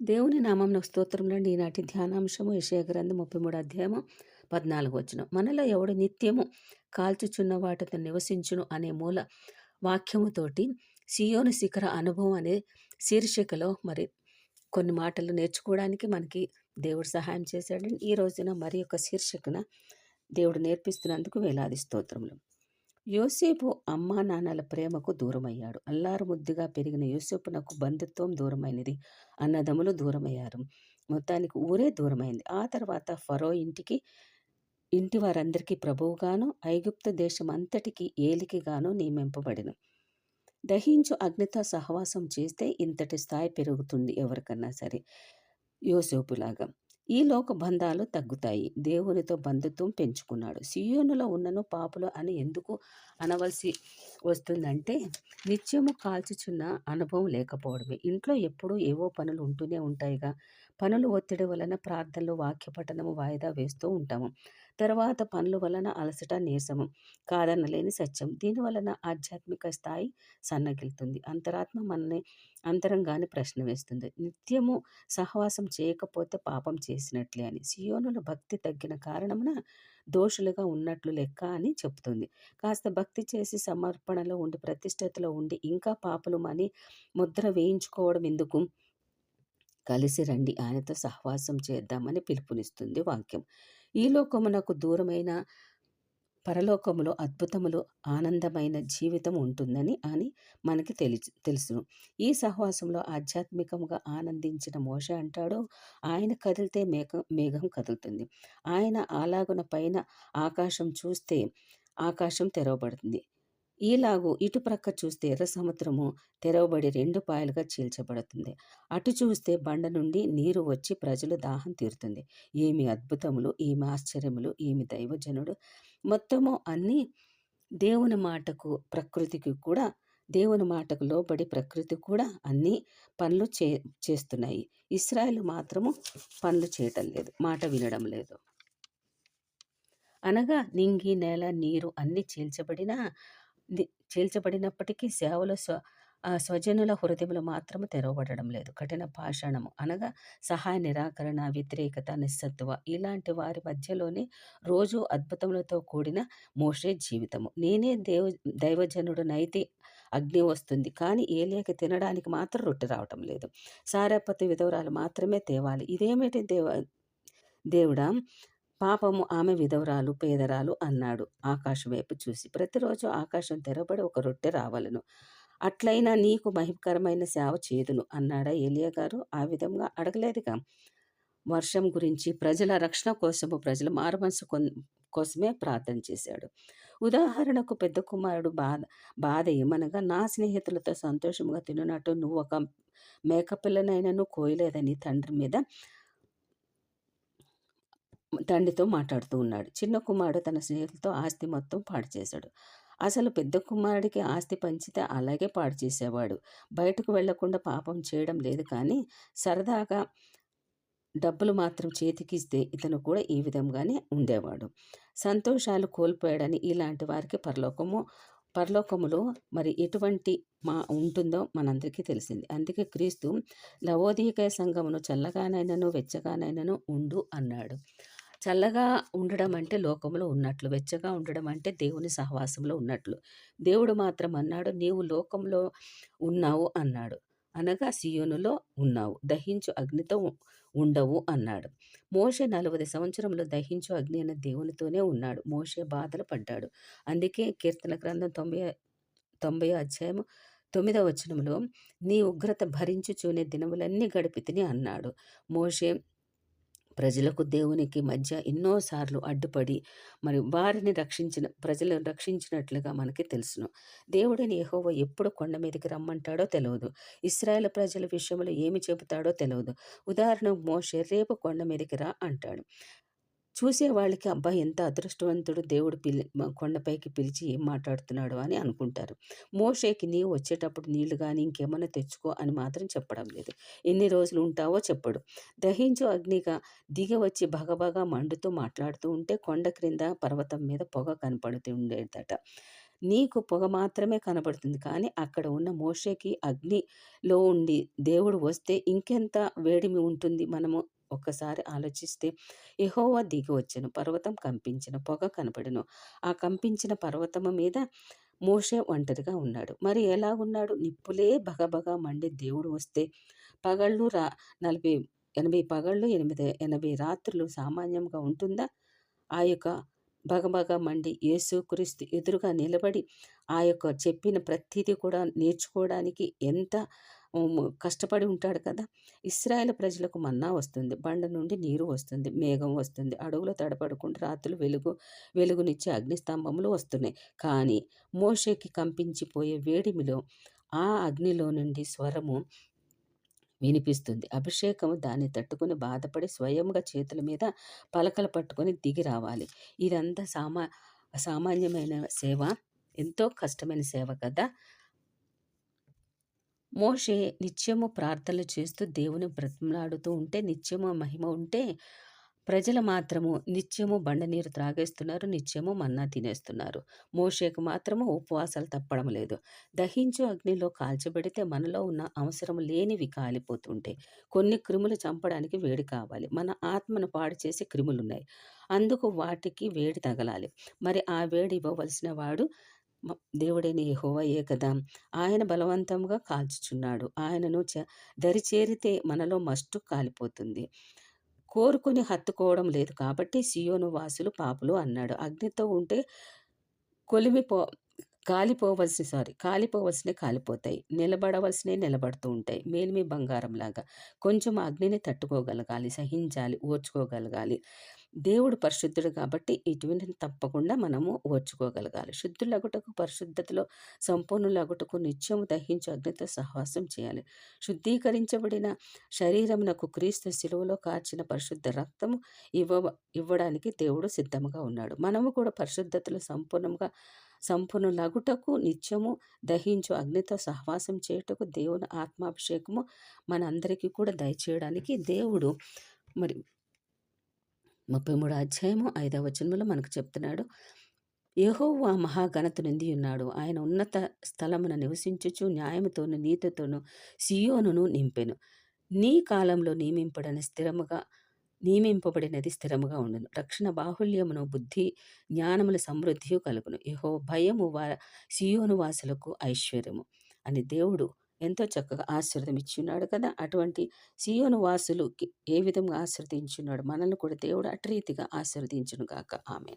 దేవుని నామంన స్తోత్రంలోని ఈనాటి ధ్యానాంశము యశయగ్రంథం ముప్పై మూడు అధ్యాయము పద్నాలుగు వచ్చిన మనలో ఎవడు నిత్యము కాల్చుచున్న వాటితో నివసించును అనే మూల వాక్యముతోటి సియోను శిఖర అనుభవం అనే శీర్షికలో మరి కొన్ని మాటలు నేర్చుకోవడానికి మనకి దేవుడు సహాయం చేశాడని ఈ రోజున మరి యొక్క శీర్షికన దేవుడు నేర్పిస్తున్నందుకు వేలాది స్తోత్రములు. యోసేపు అమ్మా నాన్నల ప్రేమకు దూరమయ్యాడు. అల్లారు ముద్దుగా పెరిగిన యోసేపునకు బంధుత్వం దూరమైనది అన్నదమ్ములు దూరమయ్యారు. మొత్తానికి ఊరే దూరమైంది. ఆ తర్వాత ఫరో ఇంటికి ఇంటి వారందరికీ ప్రభువుగాను ఐగుప్తు దేశం అంతటికి ఏలికిగాను నియమింపబడిన. దహించు అగ్నితో సహవాసం చేస్తే ఇంతటి స్థాయి పెరుగుతుంది ఎవరికన్నా సరే. యోసేపులాగా ఈ లోక బంధాలు తగ్గుతాయి. దేవునితో బంధుత్వం పెంచుకున్నాడు. సియోనులో ఉన్నను పాపులు అని ఎందుకు అనవలసి వస్తుందంటే నిత్యము కాల్చుచున్న అనుభవం లేకపోవడమే. ఇంట్లో ఎప్పుడూ ఏవో పనులు ఉంటూనే ఉంటాయిగా. పనులు ఒత్తిడి వలన ప్రార్థనలు వాక్య పఠనము వాయిదా వేస్తూ ఉంటాము. తర్వాత పనుల వలన అలసట నీరసము కాదనలేని సత్యం. దీని వలన ఆధ్యాత్మిక స్థాయి సన్నగిలుతుంది అంతరాత్మ మనని అంతరంగాన్ని ప్రశ్న వేస్తుంది నిత్యము సహవాసం చేయకపోతే పాపం చేసినట్లే అని. సియోనుల భక్తి తగ్గిన కారణమున దోషులుగా ఉన్నట్లు లెక్క అని చెప్తుంది కాస్త భక్తి చేసి సమర్పణలో ఉండి ప్రతిష్టతలో ఉండి ఇంకా పాపలు అని ముద్ర వేయించుకోవడం ఎందుకు? కలిసి రండి ఆయనతో సహవాసం చేద్దామని పిలుపునిస్తుంది వాక్యం. ఈ లోకమునకు దూరమైన పరలోకములో అద్భుతములు ఆనందమైన జీవితం ఉంటుందని అని మనకి తెలుసు తెలుసును. ఈ సహవాసంలో ఆధ్యాత్మికంగా ఆనందించిన మోష అంటాడు ఆయన కదిలితే మేఘం మేఘం కదులుతుంది. ఆయన అలాగున పైన ఆకాశం చూస్తే ఆకాశం తెరవబడుతుంది. ఈలాగు ఇటు ప్రక్క చూస్తే ఎర్ర సముద్రము తెరవబడి రెండు పాయలుగా చీల్చబడుతుంది. అటు చూస్తే బండ నుండి నీరు వచ్చి ప్రజలు దాహం తీరుతుంది. ఏమి అద్భుతములు ఏమి ఆశ్చర్యములు ఏమి దైవజనుడు మొత్తము అన్నీ దేవుని మాటకు ప్రకృతికి కూడా దేవుని మాటకు లోబడి ప్రకృతి కూడా అన్నీ పనులు చే చేస్తున్నాయి. ఇస్రాయల్ మాత్రము పనులు చేయటం లేదు మాట వినడం లేదు. అనగా నింగి నేల నీరు అన్నీ చీల్చబడిన చీల్చబడినప్పటికీ సేవలు స్వ స్వజనుల హృదయములు మాత్రము తెరవబడడం లేదు. కఠిన పాషాణము అనగా సహాయ నిరాకరణ వ్యతిరేకత నిస్సత్వ ఇలాంటి వారి మధ్యలోనే రోజు అద్భుతములతో కూడిన మోషే జీవితము. నేనే దేవ దైవజనుడునైతే అగ్ని వస్తుంది. కానీ ఏలియాకి తినడానికి మాత్రం రొట్టె రావటం లేదు. సారపతి విధవరాలు మాత్రమే తేవాలి. ఇదేమిటి దేవ దేవుడా? పాపము ఆమె విధవరాలు పేదరాలు అన్నాడు ఆకాశం వైపు చూసి. ప్రతిరోజు ఆకాశం తెరబడి ఒక రొట్టె రావాలను. అట్లయినా నీకు మహిమకరమైన సేవ చేదును అన్నాడా ఏలియా గారు. ఆ విధంగా అడగలేదుగా. వర్షం గురించి ప్రజల రక్షణ కోసము ప్రజల మారుమనసు కోసమే ప్రార్థన చేశాడు. ఉదాహరణకు పెద్ద కుమారుడు బాధ బాధ ఏమనగా నా స్నేహితులతో సంతోషంగా తిన్నట్టు నువ్వు ఒక మేకపిల్లనైనా కోయలేదని తండ్రి మీద తండ్రితో మాట్లాడుతూ ఉన్నాడు. చిన్న కుమారుడు తన స్నేహితులతో ఆస్తి మొత్తం పాడు చేశాడు. అసలు పెద్ద కుమారుడికి ఆస్తి పంచితే అలాగే పాడు చేసేవాడు. బయటకు వెళ్ళకుండా పాపం చేయడం లేదు కానీ సరదాగా డబ్బులు మాత్రం చేతికిస్తే ఇతను కూడా ఈ విధంగానే ఉండేవాడు. సంతోషాలు కోల్పోయాడని ఇలాంటి వారికి పరలోకము పరలోకములో మరి ఎటువంటి మా ఉంటుందో మనందరికీ తెలిసింది. అందుకే క్రీస్తు లవోదీక సంఘమును చల్లగానైనను వెచ్చగానైనను ఉండు అన్నాడు. చల్లగా ఉండడం అంటే లోకంలో ఉన్నట్లు వెచ్చగా ఉండడం అంటే దేవుని సహవాసంలో ఉన్నట్లు. దేవుడు మాత్రం అన్నాడు నీవు లోకంలో ఉన్నావు అన్నాడు. అనగా సియోనులో ఉన్నావు దహించు అగ్నితో ఉండవు అన్నాడు. మోషే నలభై సంవత్సరంలో దహించు అగ్ని అన్న దేవునితోనే ఉన్నాడు. మోషే బాధలు పడ్డాడు. అందుకే కీర్తన గ్రంథం తొంభై తొంభై అధ్యాయం తొమ్మిదవ వచనంలో నీ ఉగ్రత భరించు చూనే దినములన్నీ గడిపితిని అన్నాడు. మోషే ప్రజలకు దేవునికి మధ్య ఎన్నోసార్లు అడ్డుపడి మరి వారిని రక్షించిన ప్రజలను రక్షించినట్లుగా మనకి తెలుసును. దేవుడిని యహోవ ఎప్పుడు కొండ మీదకి రమ్మంటాడో తెలియదు ఇస్రాయేల్ ప్రజల విషయంలో ఏమి చెబుతాడో తెలియదు ఉదాహరణ మోషే రేపు కొండ మీదకి రా అంటాడు. చూసే వాళ్ళకి ఎంత అదృష్టవంతుడు దేవుడు పిలి కొండపైకి పిలిచి ఏం మాట్లాడుతున్నాడు? అని అనుకుంటారు. మోషేకి నీవు వచ్చేటప్పుడు నీళ్ళు కానీ ఇంకేమైనా తెచ్చుకో అని మాత్రం చెప్పడం లేదు. ఎన్ని రోజులు ఉంటావో చెప్పడు. దహించు అగ్నిగా దిగి వచ్చి భగభగా మండుతూ మాట్లాడుతూ ఉంటే కొండ క్రింద పర్వతం మీద పొగ కనపడుతూ ఉండేదట. నీకు పొగ మాత్రమే కనబడుతుంది కానీ అక్కడ ఉన్న మోషేకి అగ్నిలో ఉండి దేవుడు వస్తే ఇంకెంత వేడిమి ఉంటుంది మనము ఒక్కసారి ఆలోచిస్తే ఎహోవా దిగి వచ్చెను పర్వతం కంపించిన పొగ కనపడెను. ఆ కంపించిన పర్వతము మీద మోషే ఒంటరిగా ఉన్నాడు. మరి ఎలా ఉన్నాడు? నిప్పులే బగబగా మండే దేవుడు వస్తే పగళ్ళు రా నలభై ఎనభై పగళ్ళు ఎనిమిది ఎనభై రాత్రులు సామాన్యంగా ఉంటుందా? ఆ యొక్క భగభగ మండి యేసుక్రీస్తు ఎదురుగా నిలబడి ఆ యొక్క చెప్పిన ప్రతీది కూడా నేర్చుకోవడానికి ఎంత కష్టపడి ఉంటాడు కదా. ఇస్రాయేల్ ప్రజలకు మన్నా వస్తుంది. బండ నుండి నీరు వస్తుంది. మేఘం వస్తుంది. అడవులు తడపడుకుంటూ రాత్రులు వెలుగు వెలుగునిచ్చే అగ్నిస్తంభములు వస్తున్నాయి. కానీ మోషేకి కంపించిపోయే వేడిమిలో ఆ అగ్నిలో నుండి స్వరము వినిపిస్తుంది. అభిషేకము దాన్ని తట్టుకుని బాధపడి స్వయంగా చేతుల మీద పలకలు పట్టుకొని దిగి రావాలి. ఇదంతా సామా సామాన్యమైన సేవ. ఎంతో కష్టమైన సేవ కదా. మోషే నిత్యము ప్రార్థనలు చేస్తూ దేవుని బ్రతిమలాడుతూ ఉంటే నిత్యము మహిమ ఉంటే ప్రజలు మాత్రము నిత్యము బండ నీరు త్రాగేస్తున్నారు నిత్యము మన్నా తినేస్తున్నారు. మోషేకు మాత్రము ఉపవాసాలు తప్పడం లేదు. దహించు అగ్నిలో కాల్చబెడితే మనలో ఉన్న అవసరం లేనివి కాలిపోతుంటాయి కొన్ని క్రిములు చంపడానికి వేడి కావాలి. మన ఆత్మను పాడు చేసే క్రిములు ఉన్నాయి అందుకు వాటికి వేడి తగలాలి. మరి ఆ వేడి ఇవ్వవలసిన వాడు దేవుడైన యహోవయే కదా. ఆయన బలవంతంగా కాల్చుచున్నాడు. ఆయనను చ దరి చేరితే మనలో మస్టు కాలిపోతుంది. కోరుకుని హత్తుకోవడం లేదు కాబట్టి సియోను వాసులు పాపులు అన్నాడు. అగ్నితో ఉంటే కొలిమిపో కాలిపోవలసిన సారీ కాలిపోవలసిన కాలిపోతాయి. నిలబడవలసినవి నిలబడుతూ ఉంటాయి. మేలిమి బంగారం లాగా కొంచెం అగ్నిని తట్టుకోగలగాలి సహించాలి ఓర్చుకోగలగాలి. దేవుడు పరిశుద్ధుడు కాబట్టి ఇటువంటిని తప్పకుండా మనము ఓర్చుకోగలగాలి. శుద్ధులగుటకు పరిశుద్ధతలో సంపూర్ణులగుటకు నిత్యము దహించు అగ్నితో సహవాసం చేయాలి. శుద్ధీకరించబడిన శరీరమునకు క్రీస్తు శిలువలో కార్చిన పరిశుద్ధ రక్తము ఇవ్వ ఇవ్వడానికి దేవుడు సిద్ధంగా ఉన్నాడు. మనము కూడా పరిశుద్ధతలో సంపూర్ణంగా సంపూర్ణులగుటకు నిత్యము దహించు అగ్నితో సహవాసం చేయుటకు దేవుని ఆత్మాభిషేకము మనందరికీ కూడా దయచేయడానికి దేవుడు మరి ముప్పై మూడు అధ్యాయము ఐదవ వచనంలో మనకు చెప్తున్నాడు యహోవా మహాఘనత నింది ఉన్నాడు. ఆయన ఉన్నత స్థలమున నివసించుచు న్యాయముతోను నీతితోను సియోనును నింపెను. నీ కాలంలో నియమింపడని స్థిరముగా నియమింపబడినది స్థిరముగా ఉండును. రక్షణ బాహుల్యమును బుద్ధి జ్ఞానముల సమృద్ధి కలుగును. యహో భయము వా సియోను వాసులకు ఐశ్వర్యము. అని దేవుడు ఎంతో చక్కగా ఆశీర్వదం ఇచ్చున్నాడు కదా! అటువంటి సియోను వాసులు ఏ విధంగా ఆశీర్వదించున్నాడు? మనల్ని కూడా దేవుడు అటు రీతిగా ఆశీర్వదించును గాక. ఆమె